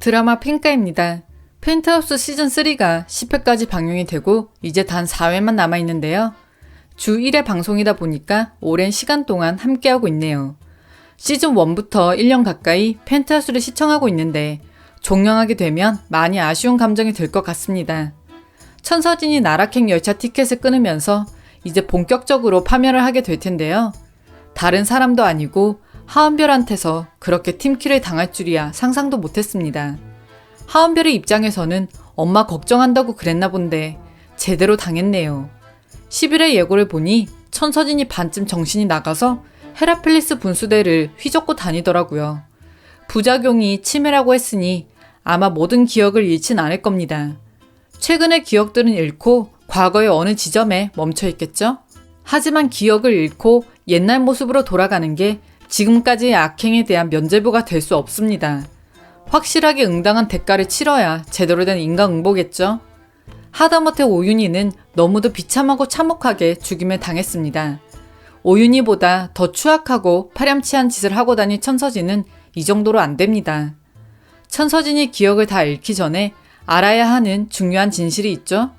드라마 핑카입니다. 펜트하우스 시즌3가 10회까지 방영이 되고 이제 단 4회만 남아있는데요. 주 1회 방송이다 보니까 오랜 시간 동안 함께하고 있네요. 시즌 1부터 1년 가까이 펜트하우스를 시청하고 있는데 종영하게 되면 많이 아쉬운 감정이 들 것 같습니다. 천서진이 나락행 열차 티켓을 끊으면서 이제 본격적으로 파멸을 하게 될 텐데요. 다른 사람도 아니고 하은별한테서 그렇게 팀킬을 당할 줄이야 상상도 못했습니다. 하은별의 입장에서는 엄마 걱정한다고 그랬나 본데 제대로 당했네요. 11회 예고를 보니 천서진이 반쯤 정신이 나가서 헤라필리스 분수대를 휘젓고 다니더라고요. 부작용이 치매라고 했으니 아마 모든 기억을 잃진 않을 겁니다. 최근의 기억들은 잃고 과거의 어느 지점에 멈춰 있겠죠? 하지만 기억을 잃고 옛날 모습으로 돌아가는 게 지금까지의 악행에 대한 면죄부가 될 수 없습니다. 확실하게 응당한 대가를 치러야 제대로 된 인간응보겠죠? 하다못해 오윤희는 너무도 비참하고 참혹하게 죽임을 당했습니다. 오윤희보다 더 추악하고 파렴치한 짓을 하고 다닌 천서진은 이 정도로 안 됩니다. 천서진이 기억을 다 잃기 전에 알아야 하는 중요한 진실이 있죠?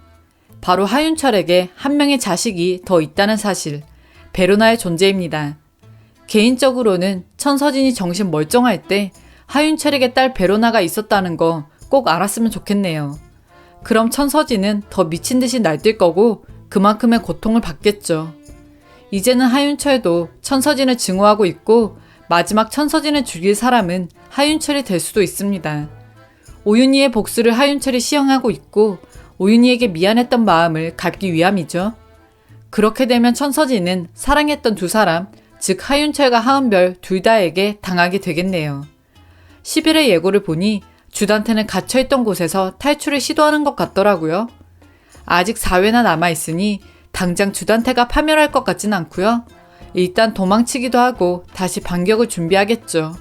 바로 하윤철에게 한 명의 자식이 더 있다는 사실, 베로나의 존재입니다. 개인적으로는 천서진이 정신 멀쩡할 때 하윤철에게 딸 베로나가 있었다는 거 꼭 알았으면 좋겠네요. 그럼 천서진은 더 미친 듯이 날뛸 거고 그만큼의 고통을 받겠죠. 이제는 하윤철도 천서진을 증오하고 있고 마지막 천서진을 죽일 사람은 하윤철이 될 수도 있습니다. 오윤희의 복수를 하윤철이 시행하고 있고 오윤희에게 미안했던 마음을 갚기 위함이죠. 그렇게 되면 천서진은 사랑했던 두 사람, 즉 하윤철과 하은별 둘 다에게 당하게 되겠네요. 11회 예고를 보니 주단태는 갇혀있던 곳에서 탈출을 시도하는 것 같더라고요. 아직 4회나 남아있으니 당장 주단태가 파멸할 것 같진 않고요. 일단 도망치기도 하고 다시 반격을 준비하겠죠.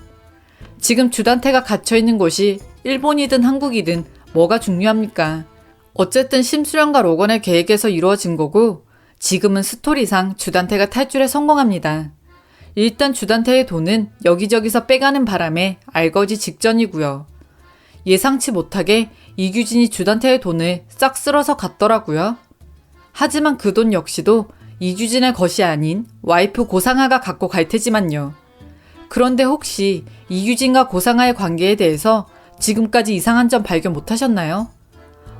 지금 주단태가 갇혀있는 곳이 일본이든 한국이든 뭐가 중요합니까? 어쨌든 심수련과 로건의 계획에서 이루어진 거고 지금은 스토리상 주단태가 탈출에 성공합니다. 일단 주단태의 돈은 여기저기서 빼가는 바람에 알거지 직전이고요. 예상치 못하게 이규진이 주단태의 돈을 싹 쓸어서 갔더라고요. 하지만 그 돈 역시도 이규진의 것이 아닌 와이프 고상아가 갖고 갈 테지만요. 그런데 혹시 이규진과 고상아의 관계에 대해서 지금까지 이상한 점 발견 못 하셨나요?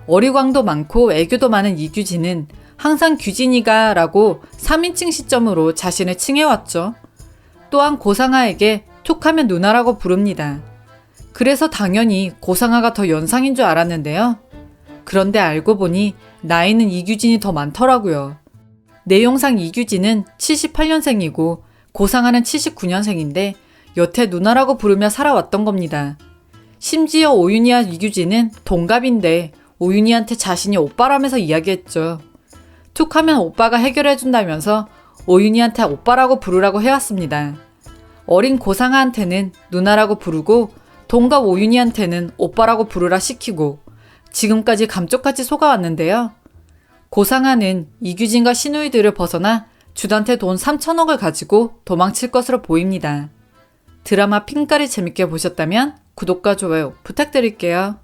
어리광도 많고 애교도 많은 이규진은 항상 규진이가 라고 3인칭 시점으로 자신을 칭해왔죠. 또한 고상아에게 툭하면 누나라고 부릅니다. 그래서 당연히 고상아가 더 연상인 줄 알았는데요. 그런데 알고 보니 나이는 이규진이 더 많더라고요. 내용상 이규진은 78년생이고 고상아는 79년생인데 여태 누나라고 부르며 살아왔던 겁니다. 심지어 오윤희와 이규진은 동갑인데 오윤희한테 자신이 오빠라면서 이야기했죠. 툭하면 오빠가 해결해준다면서 오윤희한테 오빠라고 부르라고 해왔습니다. 어린 고상아한테는 누나라고 부르고 동갑 오윤희한테는 오빠라고 부르라 시키고 지금까지 감쪽같이 속아왔는데요. 고상아는 이규진과 신우이들을 벗어나 주단태 돈 3천억을 가지고 도망칠 것으로 보입니다. 드라마 핑까리 재밌게 보셨다면 구독과 좋아요 부탁드릴게요.